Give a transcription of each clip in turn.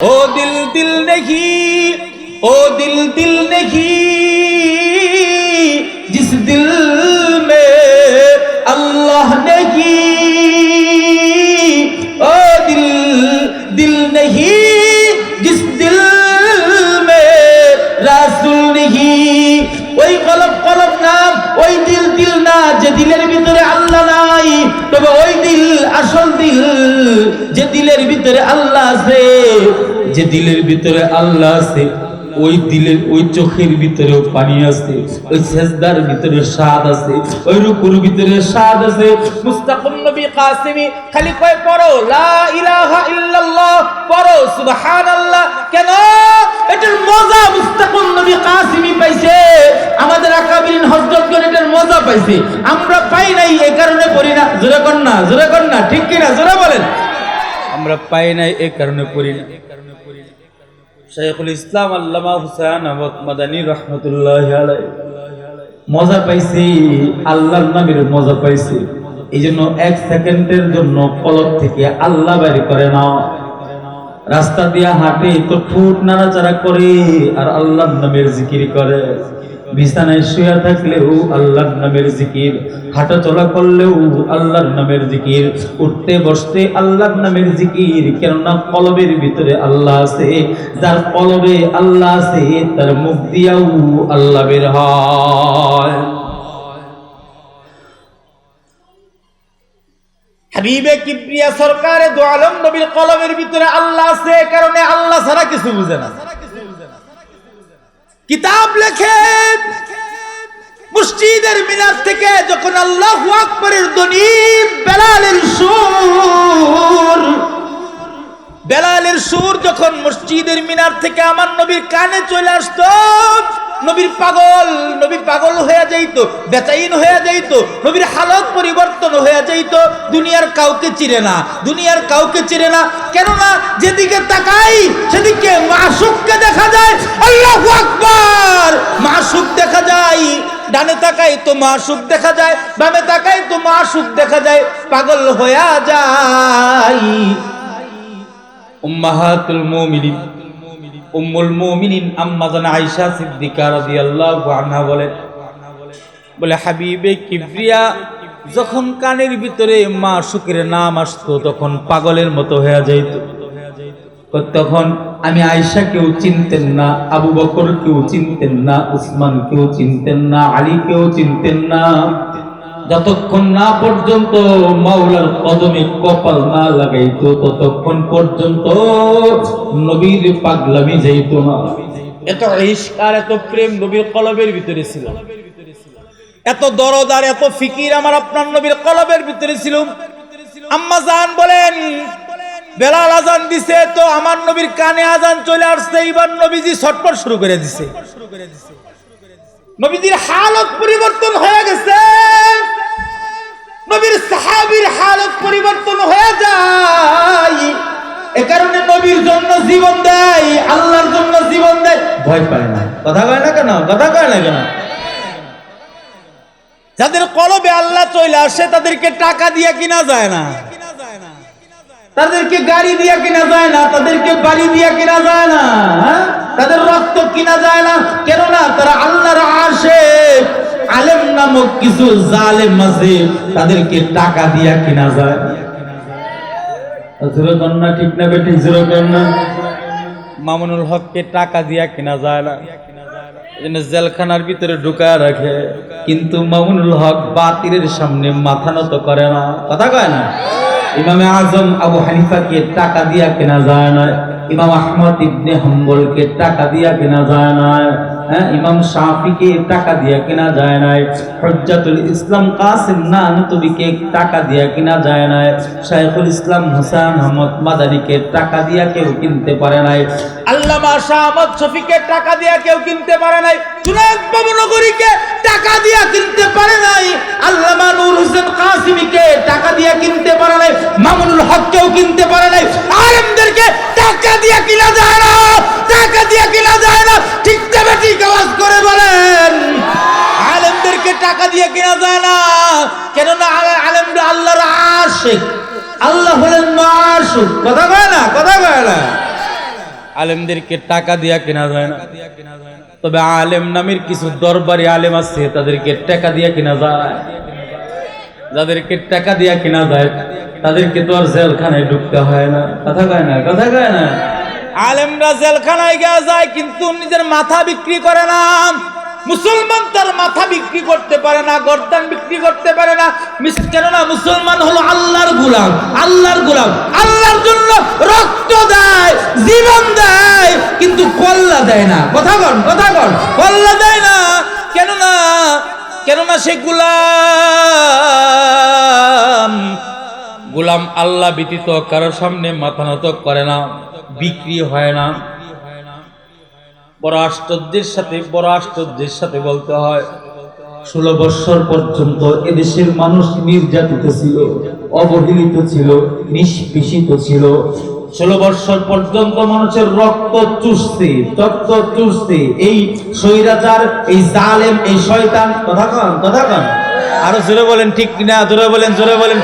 ও দিল দিল দেখি ও দিল দিল দেখি জিস দিল মে আল্লাহ দেখি ও দিল দিল নেহি জিস দিল মে রাসুল নেহি ওই কলব কলব না, ওই দিল দিল না যে দিলের ভিতরে আল্লাহ না। আসল দিল যে দিলের ভিতরে আল্লাহ আছে, যে দিলের ভিতরে আল্লাহ আছে, ওই দিলের, ওই চোখের ভিতরেও পানি আছে, ওই সেজদার ভিতরে স্বাদ আছে, ওই রুকুর ভিতরে স্বাদ আছে। মুস্তাকুম নবী কাসিমি খালি কয়, পড়ো, লা ইলাহা ইল্লাল্লাহ, পড়ো, সুবহানাল্লাহ। কেন? এটার মজা মুস্তাকুম নবী কাসিমি পাইছে। আমাদের আকাবিরিন হযরতগণ এটার মজা পাইছে। আমরা পাই নাই এই কারণে পড়ি না জোরে কর না, জোরে কর না, ঠিক কি না জোরে বলেন। আমরা পাই নাই এই কারণে পড়ি না। শাইখুল ইসলাম আল্লামা মাদানী রহমতুল্লাহ মজা পাইছি, আল্লাহর মজা পাইছি। এই জন্য এক সেকেন্ডের জন্য কলব থেকে আল্লাহ বের করে না রাস্তা দিয়া হাঁটে তো ঠোঁট নাড়াচাড়া করে আর আল্লাহর নামের জিকির করে। বিছানায় শুয়ে থাকলেও আল্লাহর নামের জিকির হাঁটা চলা করলেও আল্লাহর নামের জিকির, উঠতে বসতে আল্লাহর নামের জিকির, কেননা কলবের ভিতরে আল্লাহ আছে, যার কলবে আল্লাহ আছে, তার মুখ দিয়াও আল্লাহ বের হয়। হাবিবে কিবরিয়া সরকারে দো আলম নবীর কলমের ভিতরে আল্লাহ আছে কারণে আল্লাহ ছাড়া কিছু বুঝে না। কিতাব লেখে। মসজিদের মিনার থেকে যখন আল্লাহ আকবরের ধ্বনি বেলালের সুর বেলালের সুর যখন মসজিদের মিনার থেকে আমার নবীর কানে চলে আসতো নবীর পাগল নবী পাগল হয়ে যাইত, বেচাইন হয়ে যাইত, নবীর হালত পরিবর্তন হয়ে যাইত, দুনিয়ার কাউকে চিনে না, দুনিয়ার কাউকে চিরে না। কেননা যেদিকে তাকাই, সেদিকে মাসুককে দেখা যায়, আল্লাহ আকবার! মাসুক দেখা যায়, ডানে তাকাই তো মাসুক দেখা যায়, বামে তাকাই তো মাসুক দেখা যায়, পাগল হয়ে যায়। উম্মাহাতুল মুমিনিন। উম্মুল মুমিনিন আম্মা জানা আয়েশা সিদ্দিকা রাদিয়াল্লাহু আনহা বলেন, বলে, হাবিবে কিবরিয়া যখন কানের ভিতরে মা শুকের নাম আসতো, তখন পাগলের মতো হয়ে যাইত। তখন আমি আয়েশা কেউ চিনতেন না, আবু বকর কেউ চিনতেন না উসমান কেউ চিনতেন না আলী কেউ চিনতেন না। যতক্ষণ না পর্যন্ত মাওলার কদমে কপাল না লাগাইতো, ততক্ষণ পর্যন্ত নবীর পাগলামি যাইতো না। এত আর এত প্রেম নবীর কলবের ভিতরে ছিল। এত দরদ আর এত ফিকির আমার আপনার নবীর কলবের ভিতরে ছিল। আম্মা জান বলেন, বেলাল আজান দিছে তো আমার নবীর কানে আজান চলে আসছে, এইবার নবীজি ছটপট শুরু করে দিছে। নবীজির হালত পরিবর্তন হয়ে গেছে। নবীর সাহাবীর হালত পরিবর্তন হয়ে যায়। এ কারণে নবীর জন্য জীবন দেয়, আল্লাহর জন্য জীবন দেয়। ভয় পায় না। কথা কয় না কেন? কথা কয় না কেন? যাদের কলবে আল্লাহ চলে আসে তাদেরকে টাকা দিয়ে কিনা যায় না। তাদেরকে গাড়ি দিয়া কিনা যায় না, তাদেরকে বাড়ি দিয়া কিনা যায় না হ্যাঁ? তাদের রক্ত কিনা যায় না। কেননা তারা আল্লাহর আসে আলেম নামক কিছু জালেম আছে, তাদেরকে টাকা দিয়া কিনা যায়। ঠিক না বেটি, জোরে কন্যা মামুনুল হককে টাকা দিয়া কিনা যায় না। জেলখানার ভিতরে ঢুকা রাখে। কিন্তু মামুনুল হক বাতিলের সামনে মাথা নত করে না। কথা কয় না? ইমামে আজম আবু হানিফাকে টাকা দিয়া কেনা যায় না। ইমাম আহমদ ইবনে হাম্বলকে টাকা দিয়া কেনা যায় না। হ্যাঁ ইমাম শাফিকে টাকা দিয়া কেনা যায় নাই। হজ্জাতুল ইসলাম কাসিম নানতুবিকে টাকা দিয়া কেনা যায় না শাইখুল ইসলাম হোসেন আহমদ মাদানিকে টাকা দিয়া কেউ কিনতে পারে নাই। আল্লামা শাহ আহমদ শফিকে টাকা দিয়া কেউ কিনতে পারে নাই। জুনায়েদ বাবুনগরীকে টাকা দিয়া কিনতে পারে নাই। আল্লামা নূর হোসেন কাসিমিকে টাকা দিয়া কিনতে পারে নাই। মামুনুল হককেও কিনতে পারে নাই। আলেমদেরকে টাকা দিয়া কিনা যায় না। টাকা দিয়া কিনা যায় না। ঠিক তবে ঠিক আওয়াজ করে বলেন, আলেমদেরকে টাকা দিয়ে কিনা যায় না। কেননা আলে- আলেমরা আল্লাহর আশিক। আল্লাহ হলেন মাসুক। কথা কয় না, কথা কয় না। আলেমদেরকে টাকা দিয়া কেনা যায় না। তবে আলেম নামের কিছু দরবারি আলেম আছে, তাদেরকে টাকা দিয়া কেনা যায়। যাদেরকে টাকা দিয়া কেনা যায়, তাদেরকে তো আর জেলখানায় ঢুকতে হয় না। কথা কয় না, কথা কয় না। আলেমরা জেলখানায় গিয়ে যায়, কিন্তু নিজের মাথা বিক্রি করে না। মুসলমান তার মাথা বিক্রি করতে পারে না, গর্দান বিক্রি করতে পারে না। কেননা মুসলমান হলো আল্লাহর গোলাম আল্লাহর গোলাম। আল্লাহর জন্য রক্ত দেয়, জীবন দেয়, কিন্তু কল্লা দেয় না। কথা কন কথা কন কল্লা দেয় না, কেননা কেননা সে গোলাম। গোলাম আল্লাহ ব্যতীত কারোর সামনে মাথা নত করে না, বিক্রি হয় না। বড় আশ্চর্যের সাথে বড় আশ্চর্যের সাথে বলতে হয়, ষোলো বৎসর পর্যন্ত এদেশের মানুষ নির্যাতিত ছিল, অবহেলিত ছিল, নিষ্পেষিত ছিল। ষোলো বৎসর পর্যন্ত মানুষের রক্ত চুষতে রক্ত চুষতে এই স্বৈরাচার, এই জালেম, এই শয়তান কথা কন কথা কন আরও জোরে বলেন, ঠিক কিনা? জোরে বলেন জোরে বলেন।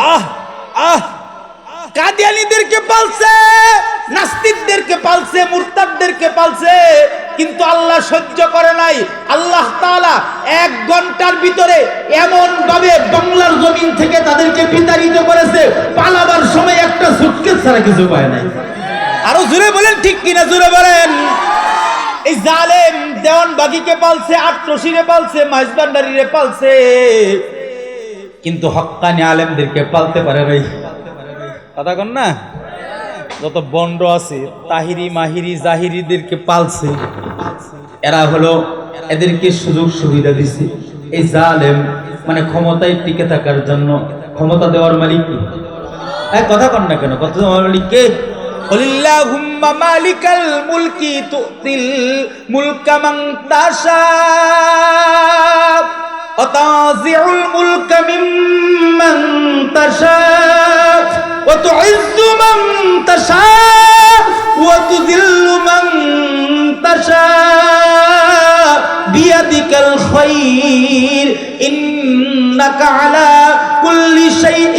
আহ আহ। কাদিয়ানিদেরকে পালছে, নাস্তিকদেরকে পালছে, মুরতাদদেরকে পালছে, কিন্তু আল্লাহ সহ্য করে নাই। আল্লাহ তাআলা এক ঘণ্টার ভিতরে এমন ভাবে বাংলার জমিন থেকে তাদেরকে বিতাড়িত করেছে, পালাবার সময় একটা সুটকেস ছাড়া কিছু পায় নাই। আরও জোরে বলেন, ঠিক কিনা জোরে বলেন? এই জালেম দেওয়ান বাগিকে পালছে আট্রসিরে পালছে, মাইজবান্ডারিরে পালছে। কিন্তু হকানি আলেমদেরকে পালতে পারে রই কথা কন না? যত বন্ড আছে, তাহিরি, মাহিরি, জাহিরিদেরকে পালছে। এরা হলো এদেরকে সুযোগ সুবিধা দিছে। এই জালেম মানে ক্ষমতায় টিকে থাকার জন্য ক্ষমতা দেওয়ার মালিক হ্যাঁ কথা কন না কেন? কথা দেওয়ার মালিক কে? হলিল্লাহুম্মা মালিকাল মুলকি তুতিল মুলকা মান وتنزع الملك ممن تشاء وتعز من تشاء وتذل من تشاء بيدك الخير إنك على كل شيء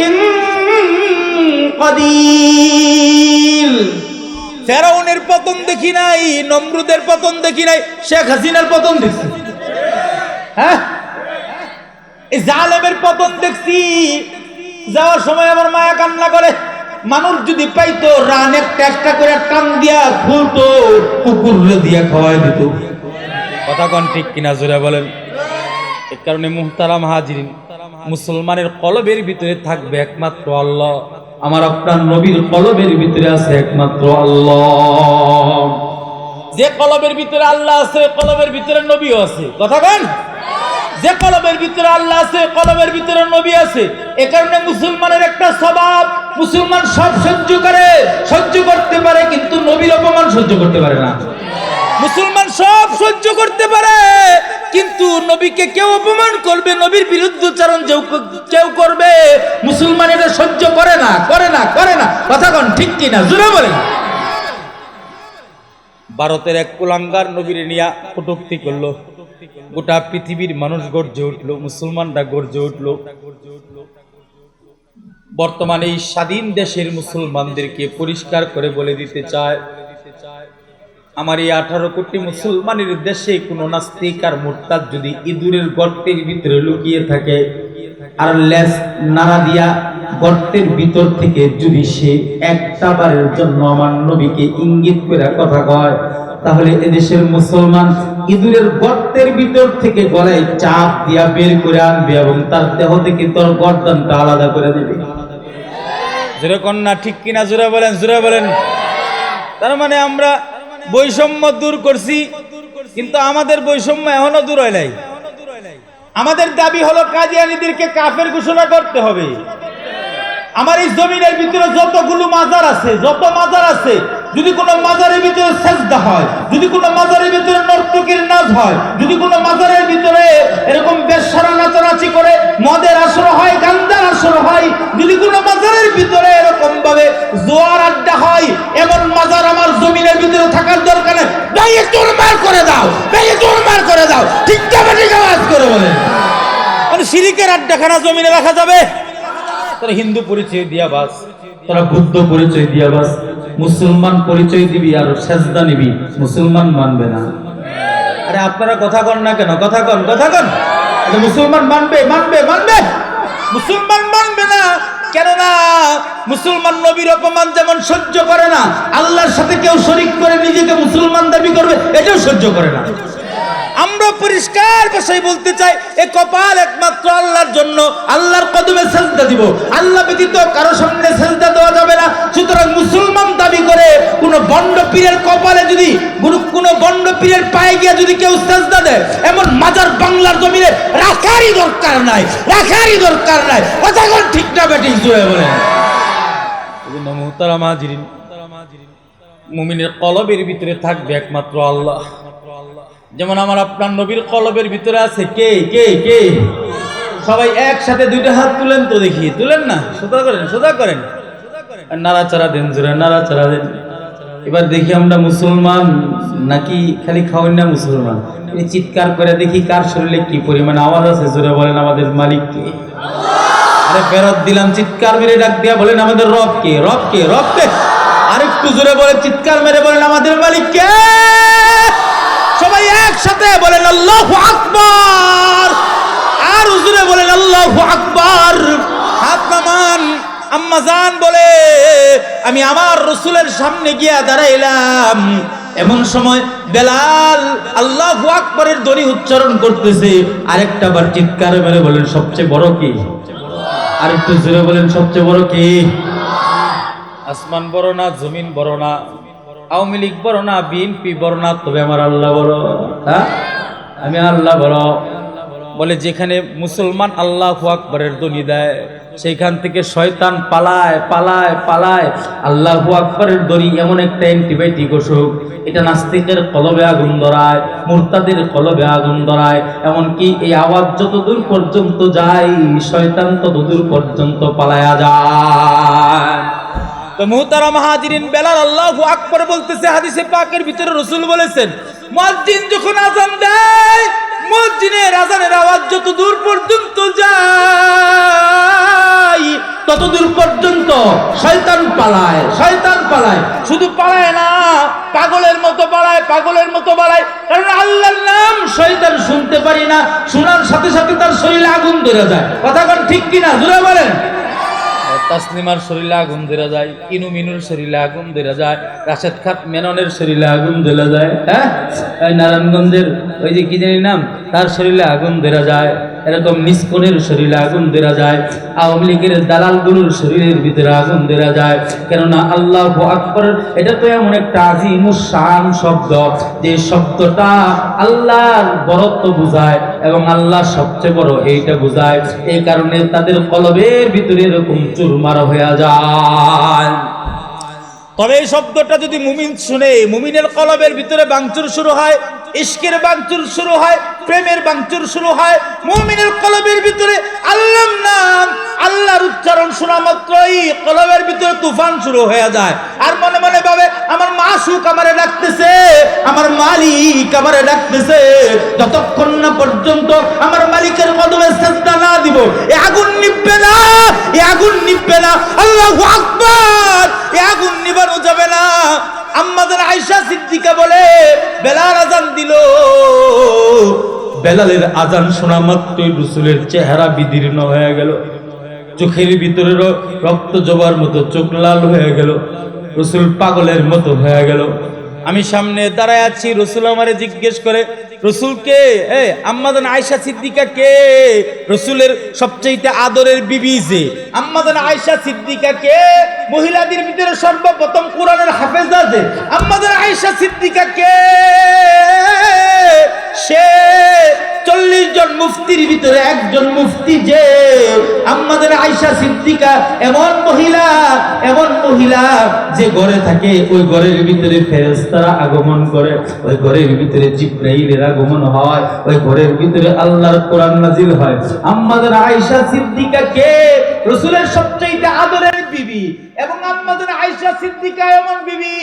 قدير ফেরাউনের পতন দেখি নাই নমরুদের পতন দেখি নাই শেখ হাসিনার পতন দেখছি হ্যাঁ এই জালেমের পতন দেখছি। যাওয়ার সময় আমার মায়া কান্না করে। মানুষ যদি পাইতো রান একটা একটা করে টান দিয়া খুলতো কুকুর দিয়া খাওয়াই দিত। কথা কন ঠিক কিনা জোরে বলেন। এ কারণে মুহতারাম হাজিরিন মুসলমানের কলবের ভিতরে থাকবে একমাত্র আল্লাহ। আমার আপনার নবীর কলবের ভিতরে আছে একমাত্র আল্লাহ। যে কলবের ভিতরে আল্লাহ আছে কলবের ভিতরে নবীও আছে। কথা কেন? যে কলবের ভিতরে আল্লাহ আছে কলবের ভিতরে নবী আছে। এ কারণে মুসলমানের একটা স্বভাব, মুসলমান সব সহ্য করে, সহ্য করতে পারে, কিন্তু নবীর অপমান সহ্য করতে পারে না। মুসলমান সব সহ্য করতে পারে, কিন্তু নবীকে কেউ অপমান করবে, নবীর বিরুদ্ধচারণ কেউ কেউ করবে। মুসলমান এটা সহ্য করে না করে না করে না। কথা কন, ঠিক কিনা? জুড়ে বলেন। ভারতের এক কুলাঙ্গার নবীর নিয়া কটুক্তি করল। গোটা পৃথিবীর মানুষ গর্জে উঠল, মুসলমানরা গর্জে উঠল। বর্তমানে এই স্বাধীন দেশের মুসলমানদেরকে পরিষ্কার করে বলে দিতে চায়, আমার এই আঠারো কোটি মুসলমানের দেশে কোনো নাস্তিক আর মোরতাদ যদি ইঁদুরের গর্তের ভিতরে লুকিয়ে থাকে, আর লেস নাড়া দিয়া গর্তের ভিতর থেকে যদি সে একটা বারের জন্য আমার নবীকে ইঙ্গিত করে কথা কয় তাহলে এদেশের মুসলমান ইঁদুরের গর্তের ভিতর থেকে গলায় চাপ দিয়া বের করে আনবে এবং তার দেহ থেকে তোর গর্দনটা আলাদা করে দেবে। বলেন তার মানে আমরা বৈষম্য দূর করছি, কিন্তু আমাদের বৈষম্য এখনও দূর হয় নাই। আমাদের দাবি হলো কাফের ঘোষণা করতে হবে। আমার এই জমিনের ভিতরে যতগুলো মাজার আছে, যত মাজার আছে যদি কোনো মাজারের ভিতরে সেজদা হয়, যদি কোনো মাজারের ভিতরে নর্তকীর নাচ হয়, যদি কোনো মাজারের ভিতরে এরকম বেশারা নাচানাচি করে, মদের আসর হয় গান্দার আসর হয়, যদি কোনো মাজারের ভিতরে এরকম ভাবে জোয়ার আড্ডা হয়, এমন মাজার আমার জমিনের ভিতরে থাকার দরকার নেই। ভেঙে চুরমার করে দাও ভেঙে চুরমার করে দাও ঠিক যাবে ঠিক আওয়াজ করে বলে। মানে সিরিকের আড্ডাখানা জমিনে রাখা যাবে। তোরা হিন্দু পরিচয় দিয়া বাস, তোরা বুদ্ধ পরিচয় দিয়া বাস। মুসলমান পরিচয় দিবি আর সেজদা নিবি। মুসলমান মানবে না। আরে আপনারা কথা কন না কেন? কথা কন কথা কন। মুসলমান মানবে মানবে মানবে। মুসলমান মানবে না। কেননা মুসলমান নবীর অপমান যেমন সহ্য করে না, আল্লাহর সাথে কেউ শরিক করে নিজেকে মুসলমান দাবি করবে, এটাও সহ্য করে না। আমরা পরিষ্কার ভাষায় বলতে চাই, এ কপাল একমাত্র আল্লাহর জন্য। আল্লাহর কদমে সেজদা দিব। আল্লাহ ব্যতীত কারও সামনে সেজদা দেওয়া যাবে না। সুতরাং মুসলমান দাবি করে, কোন বন্ড পীরের কপালে যদি কোনো বন্ড পীরের পায়ে গিয়ে যদি কেউ সেজদা দেয়, এমন মাজার বাংলার জমিনে রাখারই দরকার নাই। রাখারই দরকার নাই। কথা কোন ঠিক না বেটি জুড়ে বলেন। মুহতারামা জিরিন মুমিনের কলবের ভিতরে থাকবে একমাত্র আল্লাহ। যেমন আমার আপনার নবীর কলবের ভিতরে আছে কে কে কে? সবাই একসাথে দুইটা হাত তুলেন তো দেখি, তুলেন না? সোজা করেন সোজা করেন। নাড়াচাড়া দেন জোরে, নাড়াচাড়া দেন। এবার দেখি আমরা মুসলমান নাকি খালি খাওয়ান না মুসলমান? চিৎকার করে দেখি কার শরীরে কি পরিমাণ আওয়াজ আছে, জোরে বলেন আমাদের মালিক কে? আরে ফেরত দিলাম, চিৎকার মেরে ডাক দিয়া বলেন আমাদের রব কে রব কে রব কে? আরেকটু জোরে বলে, চিৎকার মেরে বলেন আমাদের মালিক কে? সবাই একসাথে বলেন, আল্লাহ আকবার। আর হুজুরে বলেন, আল্লাহ আকবার। হাত আম্মা জান বলে, আমি আমার রসুলের সামনে গিয়া দাঁড়াইলাম। এমন সময় বেলাল আল্লাহ আকবরের দড়ি উচ্চারণ করতেছে। আরেকটা বার চিৎকার মেরে বলেন, সবচেয়ে বড় কি? আরেকটু জুড়ে বলেন, সবচেয়ে বড় কি? আসমান বড় না, জমিন বড় না? আওয়ামী লীগ বড় না, বিএনপি বড় না, তবে আমার আল্লাহ বড়। হ্যাঁ? আমি আল্লাহ বড়। বলে যেখানে মুসলমান আল্লাহ আকবরের ধ্বনি দেয়, সেইখান থেকে শয়তান পালায় পালায় পালায়। আল্লাহ আকবরের দড়ি এমন একটা অ্যান্টিবায়োটিক অসুখ। এটা নাস্তিকের কলবে আগুন ধরায়, মুরতাদের কলবে আগুন ধরায়। এমনকি এই আওয়াজ যতদূর পর্যন্ত যায়, শয়তান ততদূর পর্যন্ত পালায়া যায়। তো মুহতারা মাহাজিরিন বেলাল আল্লাহু আকবার বলতেছে, হাদিসে পাকের ভিতরে রসুল বলেছেন মুয়াজ্জিন যখন আজান দেয় মুয়াজ্জিনের আজানের আওয়াজ যত দূর পর্যন্ত যায়, তত দূর পর্যন্ত শয়তান পালায় শয়তান পালায়। শুধু পালায় না, পাগলের মতো পালায়, পাগলের মতো পালায়। কারণ আল্লাহর নাম শয়তান শুনতে পারি না, শোনার সাথে সাথে তার শরীরে আগুন ধরে যায়। কথা কন ঠিক কিনা? জোরে বলেন। তাসলিমার শরীরে আগুন দেরা যায় ইনু মিনুর শরীরে আগুন দেরা যায়, রাশেদ খাত মেননের শরীরে আগুন ধরে যায় হ্যাঁ? নারায়ণগঞ্জের ওই যে কি জানি নাম? তার শরীরে আগুন দেরা যায়। এরকম নিষ্কনের শরীরে আগুন দেওয়া যায়, আওয়ামী লীগের দালাল গুরুর শরীরের ভিতরে আগুন দেওয়া যায়। কেননা আল্লাহ আকবর, এটা তো এমন একটা আজিম শান শব্দ, যে শব্দটা আল্লাহর বরত্ব বুঝায় এবং আল্লাহ সবচেয়ে বড় এইটা বুঝায়। এই কারণে তাদের কলবের ভিতরে এরকম চুরমার হয়ে যায়। তবে এই শব্দটা যদি মুমিন শুনে, মুমিনের কলবের ভিতরে বাংচুর শুরু হয় ইশকের বাংচুর শুরু হয়, প্রেমের বাংচুর শুরু হয়, মুমিনের কলবের ভিতরে আল্লাহ নাম, আল্লাহর উচ্চারণ শোনা মাত্রই কলবের ভিতরে তুফান শুরু হয়ে যায়। আর মনে মনে ভাবে, আমার মাসুক আমারে ডাকতেছে, আমার মালিক আমারে ডাকতেছে, যতক্ষণ না পর্যন্ত আমার মালিকের কদমে সেজদা না দিব, এ আগুন নিববে না, এ আগুন নিববে না, আল্লাহ আকবার, এ আগুন নিবানো যাবে না। আম্মাদের আয়সা সিদ্দিকা বলে বেলার আজান দিল। বেলালের আজান শোনা মাত্রই রসুলের চেহারা বিদীর্ণ হয়ে গেল। চোখের ভিতরে রক্ত জবার মতো চোখ লাল হয়ে গেল। রসুল পাগলের মতো হয়ে গেল। আমি সামনে দাঁড়ায় আছি, রসুল আমারে জিজ্ঞেস করে, রসুল কে? এ আম্মাদান আয়সা সিদ্দিকা কে? রসুলের সবচেয়ে আদরের বিবি যে। আম্মাদান আয়সা সিদ্দিকা কে? মহিলাদের ভিতরে সর্বপ্রথম কোরআনের হাফেজা যে। আম্মাদান আয়সা সিদ্দিকা কে? সে চল্লিশ জন মুফতির ভিতরে একজন মুফতি যে। আমাদের আয়সা সিদ্দিকা এমন মহিলা এমন মহিলা যে ঘরে থাকে, ওই ঘরের ভিতরে ফেরেশতারা আগমন করে, ওই ঘরের ভিতরে জিব্রাইলের আগমন হয়, ওই ঘরের ভিতরে আল্লাহর কোরআন নাজিল হয়। আমাদের আয়সা সিদ্দিকা কে? রসুলের সবচেয়ে আদরের বিবি। এবং আমাদের আয়সা সিদ্দিকা এমন বিবি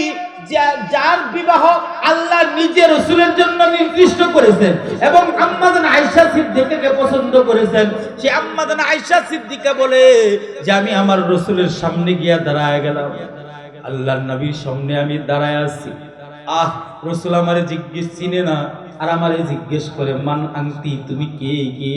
যার বিবাহ আল্লাহ নিজে রসুলের জন্য নির্দিষ্ট করেছেন। এবং আম্মাদান আয়সা সিদ্দিকাকে পছন্দ করেছেন। সে আম্মাদান আয়সা সিদ্দিকা বলে যে, আমি আমার রসুলের সামনে গিয়া দাঁড়ায় গেলাম। আল্লাহর নবীর সামনে আমি দাঁড়ায় আছি। আহ, রসুল আমারে জিজ্ঞেস চিনে না, আর আমারে জিজ্ঞেস করে, মান আংতি তুমি কে কে?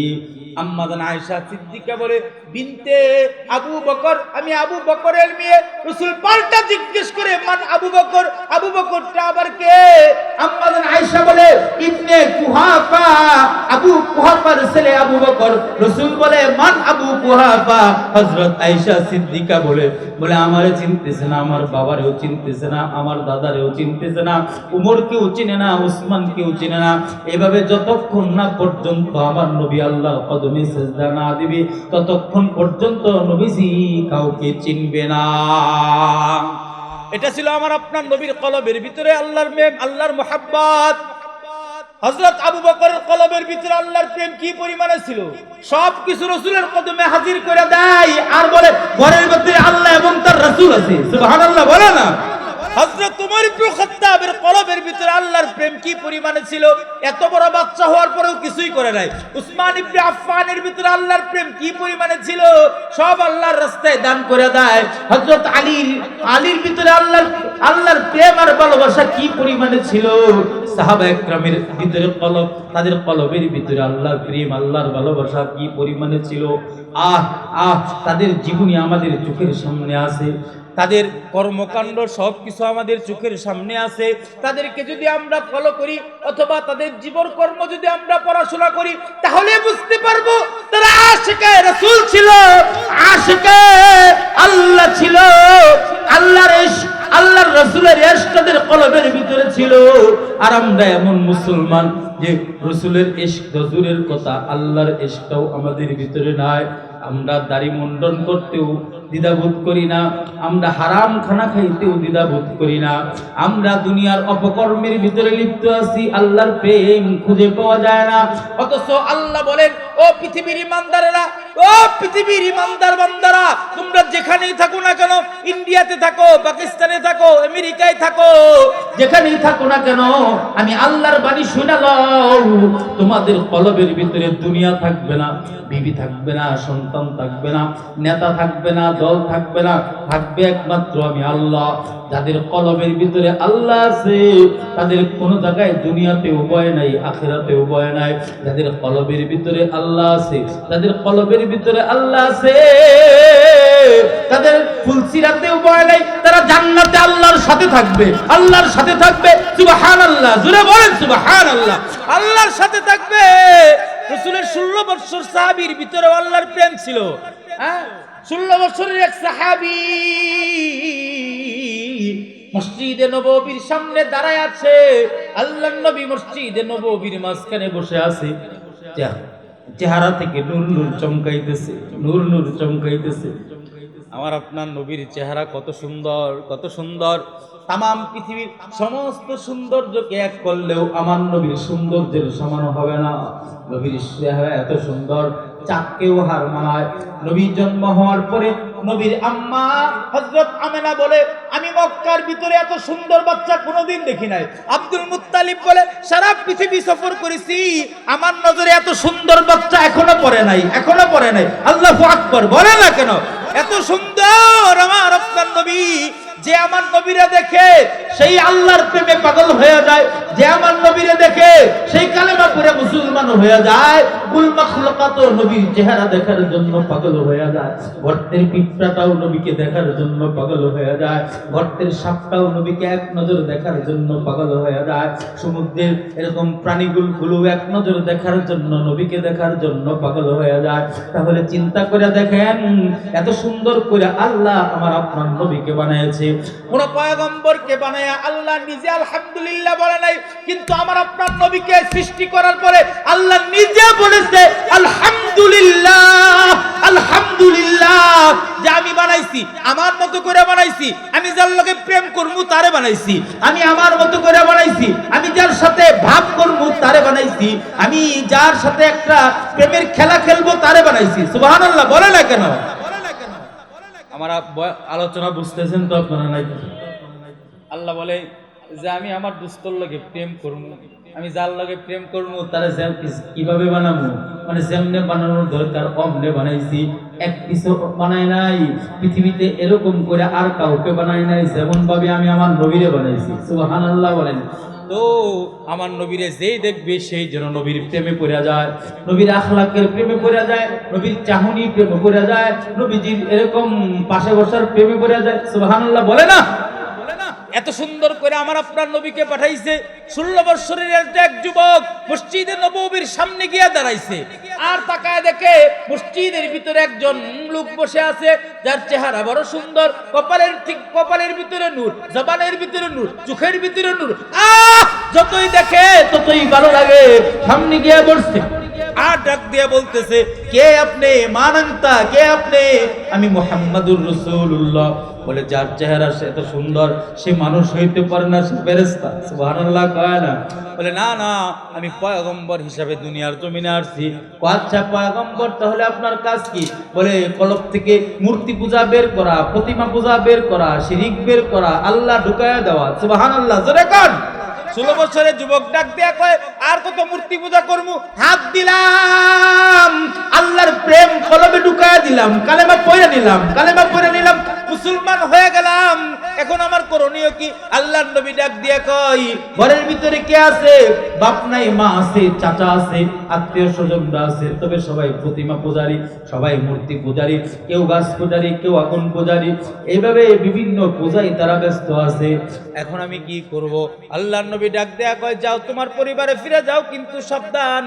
সিদ্দিকা বলে বলে চিনতেছে না, আমার বাবারেও চিনতেছে না, আমার দাদারেও চিনতেছে না উমর কেউ চিনে না উসমান কেউ চিনে না। এভাবে যতক্ষণ না পর্যন্ত আমার নবী আল্লাহর কদমে সেজদা না দিবে, ততক্ষণ পর্যন্ত নবীজি কাউকে চিনবে না। এটা ছিল আমার আপনার নবীর কলবের ভিতরে আল্লাহর মেম আল্লাহর মোহাব্বত। হজরত আবু বকরের কলবের ভিতরে আল্লাহর প্রেম কি পরিমাণে ছিল? সব কিছু রসুলের কদমে হাজির করে দেয় আর বলে, ঘরের ভিতরে আল্লাহ এবং তার রসুল আছে। সুবহানাল্লাহ, বলে না? হযরত উমর ইবনে খাত্তাবের কলবের ভিতরে আল্লাহর প্রেম কি পরিমাণে ছিল? এত বড় বাচ্চা হওয়ার পরেও কিছুই করে নাই। উসমান ইবনে আফফানের ভিতরে আল্লাহর প্রেম কি পরিমাণে ছিল? সব আল্লাহর রাস্তায় দান করে দেয়। আলীর আলীর ভিতরে আল্লাহর আল্লাহর প্রেম আর ভালোবাসা কি পরিমাণে ছিল? সাহাবা একরামের ভিতরে কলব, তাদের কলবের ভিতরে আল্লাহর প্রেম, আল্লাহর ভালোবাসা কি পরিমাণে ছিল? আহ আহ, তাদের জীবনী আমাদের চোখের সামনে আছে। তাদের কর্মকাণ্ড সব কিছু আমাদের চোখের সামনে আছে। তাদেরকে যদি আমরা ফলো করি, অথবা তাদের জীবন কর্ম যদি আমরা পড়াশোনা করি, তাহলে বুঝতে পারব তারা আশেকায় রাসূল ছিল আশেকায় আল্লাহ ছিল, আল্লাহর আল্লাহর রসুলের এশ তাদের কলবের ভিতরে ছিল। আর আমরা এমন মুসলমান যে রসুলের এশক রসুলের কথা, আল্লাহর এশকটাও আমাদের ভিতরে নাই। আমরা দাড়ি মুন্ডন করতেও দ্বিধাবোধ করি না। আমরা হারাম খানা খাইতেও দ্বিধাবোধ করি না। আমরা দুনিয়ার অপকর্মের ভিতরে লিপ্ত আছি, আল্লাহর প্রেম খুঁজে পাওয়া যায় না। অথচ আল্লাহ বলেন ও পৃথিবীর ইমানদারেরা, ও পৃথিবীর ইমানদার বান্দারা, তোমরা যেখানেই থাকো না কেন, ইন্ডিয়াতে থাকো, পাকিস্তানে থাকো, আমেরিকায় থাকো। যেখানেই থাকো না কেন, আমি আল্লাহর বাণী শুনালাম তোমাদের কলবের ভিতরে দুনিয়া থাকবে না, বিবি থাকবে না, সন্তান থাকবে না, নেতা থাকবে না, দল থাকবে না, থাকবে একমাত্র আমি আল্লাহ। যাদের কলবের ভিতরে আল্লাহ আছে, তাদের কোনো জায়গায় দুনিয়াতেও ভয় নাই, আখেরাতেও ভয় নাই। যাদের কলবের ভিতরে আল্লাহ আছে, তাদের কলবের ভিতরে আল্লাহ আছে। তাদের ফুলসিরাতেও ভয় নাই, তারা জান্নাতে আল্লাহর সাথে থাকবে, আল্লাহর সাথে থাকবে, সুবহানাল্লাহ জুড়ে বলেন সুবহানাল্লাহ, আল্লাহর সাথে থাকবে। রসুলের ষোলো বৎসর সাহাবির ভিতরে আল্লাহর প্রেম ছিল। হ্যাঁ? ষোলো বছরের এক সাহাবি মসজিদে নববীর সামনে দাঁড়ায় আছে। আল্লাহ নবী মসজিদে নববীর মাঝখানে বসে আছে। চেহারা থেকে নূর নূর চমকাইতেছে, নূর নূর চমকাইতেছে। আমার আপনার নবীর চেহারা কত সুন্দর কত সুন্দর। তাম পৃথিবীর সমস্ত সৌন্দর্যকে এক করলেও আমার নবীর সৌন্দর্যের সমান হবে না। নবীর চেহারা এত সুন্দর চাককেও হার মানায়। নবীর জন্ম হওয়ার পরে নবীর আম্মা হজরত আমেনা বলে, আমি মক্কার ভিতরে এত সুন্দর বাচ্চা কোনোদিন দেখি নাই। আব্দুল মুত্তালিব বলে, সারা পৃথিবী সফর করেছি, আমার নজরে এত সুন্দর বাচ্চা এখনও পড়ে নাই, এখনও পড়ে নাই। আল্লাহ আকবর, বলে না কেন? এত সুন্দর আমার আপনার নবী, যে আমার নবীরা দেখে সেই আল্লাহর প্রেমে পাগল হয়ে যায়, যে আমার নবীরা দেখে সেই কালেমা হয়ে যায়, কুল নবীর চেহারা দেখার জন্য পাগল যায়। গর্তের পিঁপড়াটাও নবীকে দেখার জন্য পাগল যায়। গর্তের সাপটাও নবীকে এক নজর দেখার জন্য পাগল যায়। সমুদ্রের এরকম প্রাণীগুলো এক নজর দেখার জন্য নবীকে দেখার জন্য পাগল যায়। তাহলে চিন্তা করে দেখেন, এত সুন্দর করে আল্লাহ আমার আপনার নবীকে বানিয়েছে। কোন পয়গম্বরকে বানায় আল্লাহ নিজে আলহামদুলিল্লাহ বলে নাই, কিন্তু আমার আপনার নবীকে সৃষ্টি করার পরে আল্লাহ নিজে বলেছে, আলহামদুলিল্লাহ আলহামদুলিল্লাহ, যে আমি বানাইছি, আমার মতো করে বানাইছি, আমি যার লগে প্রেম করব তারে বানাইছি। আমি আমার মতো করে বানাইছি, আমি যার সাথে ভাব করব তারে বানাইছি। আমি যার সাথে একটা প্রেমের খেলা খেলব, তারে বানাইছি। বলে না কেন? আমার আলোচনা বুঝতেছেন তো আপনারা নাই আল্লাহ বলে যে আমি আমার দুস্তর লগে প্রেম করব আমি যার লগে প্রেম করব, তারা যে- কীভাবে বানাবো? মানে যেমনে বানানোর দরকার অমনে বানাইছি। এক কিছু বানাই নাই, পৃথিবীতে এরকম করে আর কাউকে বানাই নাই যেমন ভাবে আমি আমার নবীরে বানাইছি। সুবাহান আল্লাহ বলেন। তো আমার নবীরে যেই দেখবে, সেই যেন নবীর প্রেমে পড়ে যায়, নবীর আখলাকের প্রেমে পড়ে যায়, নবীর চাহনি প্রেমে পড়ে যায়, নবীজির এরকম পাশে বসার প্রেমে পড়ে যায়। সুবহানাল্লাহ বলে না? এত সুন্দর করে আমার আপনার নবীকে পাঠাইছে। ষোলো বৎসরের এক যুবক মসজিদের নবীর সামনে গিয়া দাঁড়াইছে। আর তাকায় দেখে মসজিদের ভিতরে একজন লোক বসে আছে, যার চেহারা বড় সুন্দর। কপালের ঠিক কপালের ভিতরে নূর, জবানের ভিতরে নূর, চোখের ভিতরে নূর। আহ! যতই দেখে ততই ভালো লাগে। সামনে গিয়া বসছে। আর ডাক দিয়া বলতেছে, কে আপনি? মানান্তা, কে আপনি? আমি মোহাম্মদুর রসুল্লাহ বলে, যার চেহারা সে এত সুন্দর, সে মানুষ হইতে পারে না, সে ফেরেস্তা সুবহানাল্লাহ কয় না। বলে, না না, আমি পয়গম্বর হিসাবে দুনিয়ার জমিনে আসছি। আচ্ছা পয়গম্বর, তাহলে আপনার কাজ কি? বলে, কলব থেকে মূর্তি পূজা বের করা, প্রতিমা পূজা বের করা, শিরিক বের করা, আল্লাহ ঢুকায়া দেওয়া। সুবহানাল্লাহ, জোরে কান। ষোলো বছরের যুবক ডাক দেয়া কয়, আর কত মূর্তি পূজা করব হাত দিলাম। আল্লাহর প্রেম কলমে ঢুকায় দিলাম, কালেমা পড়ে নিলাম, কালেমা পড়ে নিলাম, মুসলমান হয়ে গেলাম। এখন আমার করণীয় কি? আল্লাহর নবী ডাক দিয়া কয়, ঘরের ভিতরে কে আছে? বাপ নাই, মা আছে, চাচা আছে, আত্মীয় স্বজনরা আছে। তবে সবাই প্রতিমা পূজারী, সবাই মূর্তি পূজারি, কেউ গাছ পূজারি, কেউ আগুন পূজারি। এইভাবে বিভিন্ন পূজায় তারা ব্যস্ত আছে। এখন আমি কি করব? আল্লাহর নবী ডাক দেয়া কয়, যাও তোমার পরিবারে ফিরে যাও, কিন্তু সাবধান।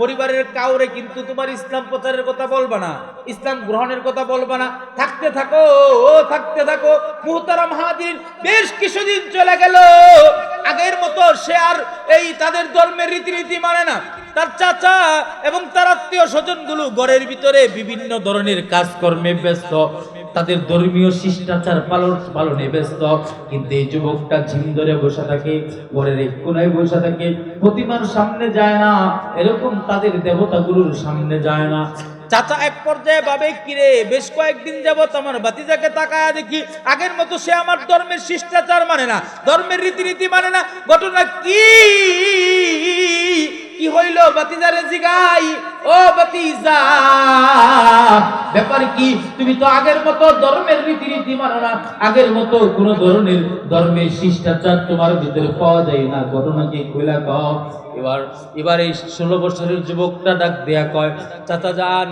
পরিবারের কাউরে কিন্তু তোমার ইসলাম প্রচারের কথা বলবা না, ইসলাম গ্রহণের কথা বলবা না। থাকতে থাকো, ও থাকতে থাকো। মুহতারাম হাজির বেশ কিছুদিন চলে গেল। আগের মতো সে আর এই তাদের ধর্মের রীতিনীতি মানে না। তার চাচা এবং তার আত্মীয় স্বজনগুলো ঘরের ভিতরে বিভিন্ন ধরনের কাজকর্মে ব্যস্ত। তাদের ধর্মীয় শিষ্টাচার পালন পালনে ব্যস্ত। কিন্তু এই যুবকটা ঝিম ধরে বসে থাকে, ঘরের কোনায় বসে থাকে। প্রতিমার সামনে যায় না, এরকম তাদের দেবতাগুলোর সামনে যায় না। চাচা, এক পর্যায়ে ভাবে, কিরে, বেশ কয়েকদিন যাবত আমার বাতিজাকে তাকায় দেখি, আগের মতো সে আমার ধর্মের শিষ্টাচার মানে না, ধর্মের রীতিনীতি মানে না। ঘটনা কি? কি হইল বাতিজারে জিগাই, ও বাতিজা। ব্যাপার কি, তুমি তো আগের মতো ধর্মের রীতিনীতি মানো না। আগের মতো কোন ধরনের ধর্মের শিষ্টাচার তোমার ভিতরে পাওয়া যায় না। ঘটনা কি কইলা কও এবার এবার এই ষোলো বছরের যুবকটা ডাক দেয়া কয়, চাচা যান,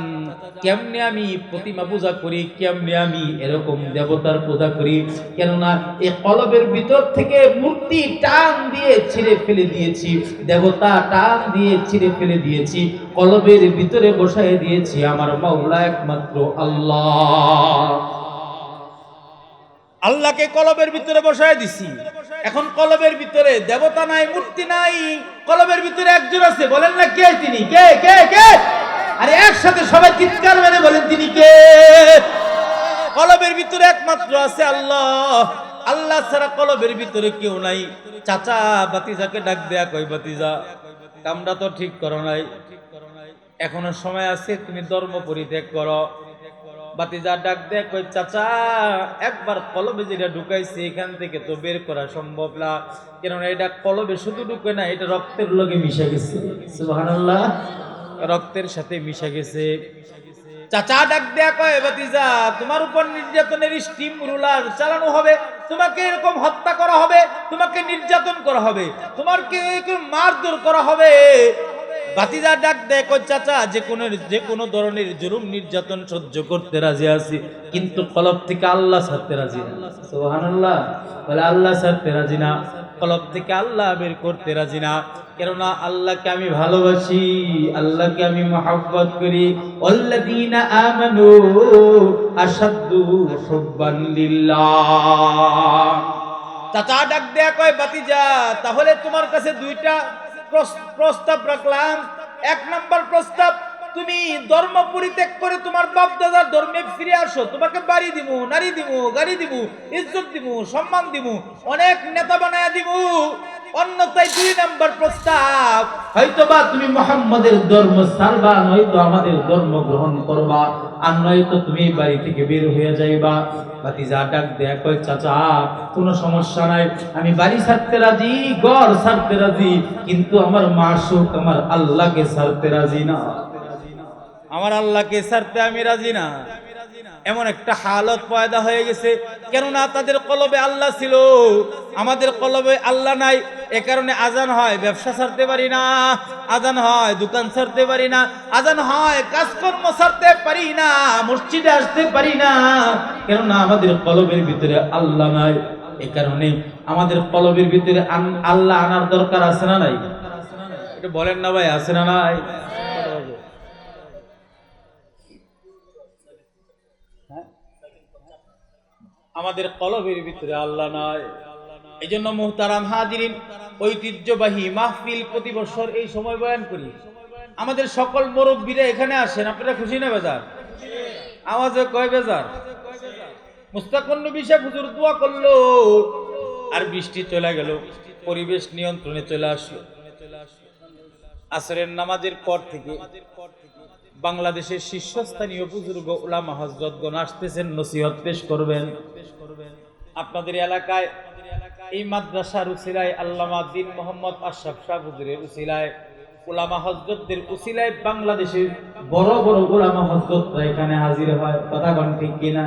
কেমনে আমি প্রতিমা পূজা করি, কেমনে আমি এরকম দেবতার পূজা করি? কেননা এই কলবের ভিতর থেকে মূর্তি টান দিয়ে ছিঁড়ে ফেলে দিয়েছি, দেবতা টান দিয়ে ছিঁড়ে ফেলে দিয়েছি, কলবের ভিতরে বসায় দিয়েছি আমার মাওলা একমাত্র আল্লাহ। আল্লাহকে কলবের ভিতরে বসায় দিছি। এখন কলবের ভিতরে দেবতা নাই, মূর্তি নাই, কলবের ভিতরে একজন আছে, বলেন না কে তিনি? কে কে কে? আরে একসাথে সবাই চিৎকার মেরে বলেন, তিনি কে? কলবের ভিতরে একমাত্র আছে আল্লাহ। আল্লাহ ছাড়া কলবের ভিতরে কেউ নাই। চাচা বাতিজাকে ডাক দেয়া কই বাতিজা কামটা তো ঠিক করো নাই। এখনও সময় আছে, তুমি ধর্ম পরিত্যাগ করো। বাতিজা ডাক দেয় কই চাচা, একবার কলবে যেটা ঢুকাইছে, এখান থেকে তো বের করা সম্ভব না। কেননা এটা কলবে শুধু ঢুকে না, এটা রক্তের লগে মিশে গেছে। সুবহানাল্লাহ। রক্তের সাথে মিশে গেছে। চাচা ডাক দেয়া কয়, বাতিজা, তোমার উপর নির্যাতনের স্টিম রুলার চালানো হবে, তোমাকে এরকম হত্যা করা হবে, তোমাকে নির্যাতন করা হবে এরকম মারধর করা হবে। বাতিজা ডাক দেয়, কই চাচা, যে কোনো যে কোনো ধরনের জুলুম নির্যাতন সহ্য করতে রাজি আছি, কিন্তু কলব থেকে আল্লাহ ছাড়তে রাজি না। সুবহানাল্লাহ, বলে আল্লাহ ছাড়তে রাজি না, কলব থেকে আল্লাহ বের করতে রাজি না, কেননা আল্লাহকে আমি ভালোবাসি, আল্লাহকে আমি মহাব্বত করি। আল্লাযীনা আমানু আশাদ্দু হুব্বান লিল্লাহ। চাচা ডাক দেয়া কয় বাতিজা তাহলে তোমার কাছে দুইটা প্রস্তাব রাখলাম। এক নম্বর প্রস্তাব তুমি ধর্ম পরিত্যাগ করে তোমার বাপ দাদার ধর্মে ফিরে আসো। তোমাকে বাড়ি দিব নারী দিব গাড়ি দিব ইজ্জত দিব সম্মান দিব অনেক নেতা বানায়া দিব ধর্ম গ্রহণ করবা, আর নয়তো তুমি বাড়ি থেকে বের হয়ে কোনো সমস্যা নাই, আমি বাড়ি ছাড়তে রাজি, ঘর ছাড়তে রাজি, কিন্তু আমার মাসুক, আমার আল্লাহকে ছাড়তে রাজি না। আমার আল্লাহকে ছাড়তে আমি রাজি না। এমন একটা হালত পয়দা হয়ে গেছে। কেননা তাদের কলবে আল্লাহ ছিল। আমাদের কলবে আল্লাহ নাই। এ কারণে আজান হয়, ব্যবসা ছাড়তে পারি না। আজান হয়, দোকান ছাড়তে পারি না। আজান হয়, কাজকর্ম ছাড়তে পারি না। মসজিদে আসতে পারি না। কেননা আমাদের কলবের ভিতরে আল্লাহ নাই। এ কারণে আমাদের কলবের ভিতরে আল্লাহ আনার দরকার আছে না নাই? এটা বলেন না ভাই, আছে না নাই? আমাদের কলবের ভিতরে আল্লাহ নয়। এই জন্য মোহতারাম হাজিরিন, ঐতিহ্যবাহী মাহফিল প্রতি বছর এই সময় বয়ান করি। আমাদের সকল মুরব্বীরা এখানে আসেন, আপনারা খুশি না বেজার? আওয়াজে কয় বেজার? মুস্তাকুন নবী সাহেব হুজুর দোয়া করল, আর বৃষ্টি চলে গেল, পরিবেশ নিয়ন্ত্রণে চলে আসলো। আসরের নামাজের পর থেকে বাংলাদেশের শীর্ষস্থানীয় বুজুর্গ ওলামা হজরতগণ আসতেছেন, নসিহত পেশ করবেন। আপনাদের এলাকায়, এই মাদ্রাসার উসিলায় আল্লামা দিন মোহাম্মদ আশরাফ শাহ হুজুরের উসিলায় ওলামা হজরতদের বাংলাদেশের বড় বড় ওলামা হজরতরা এখানে হাজির হয়। কথা ঠিক কিনা?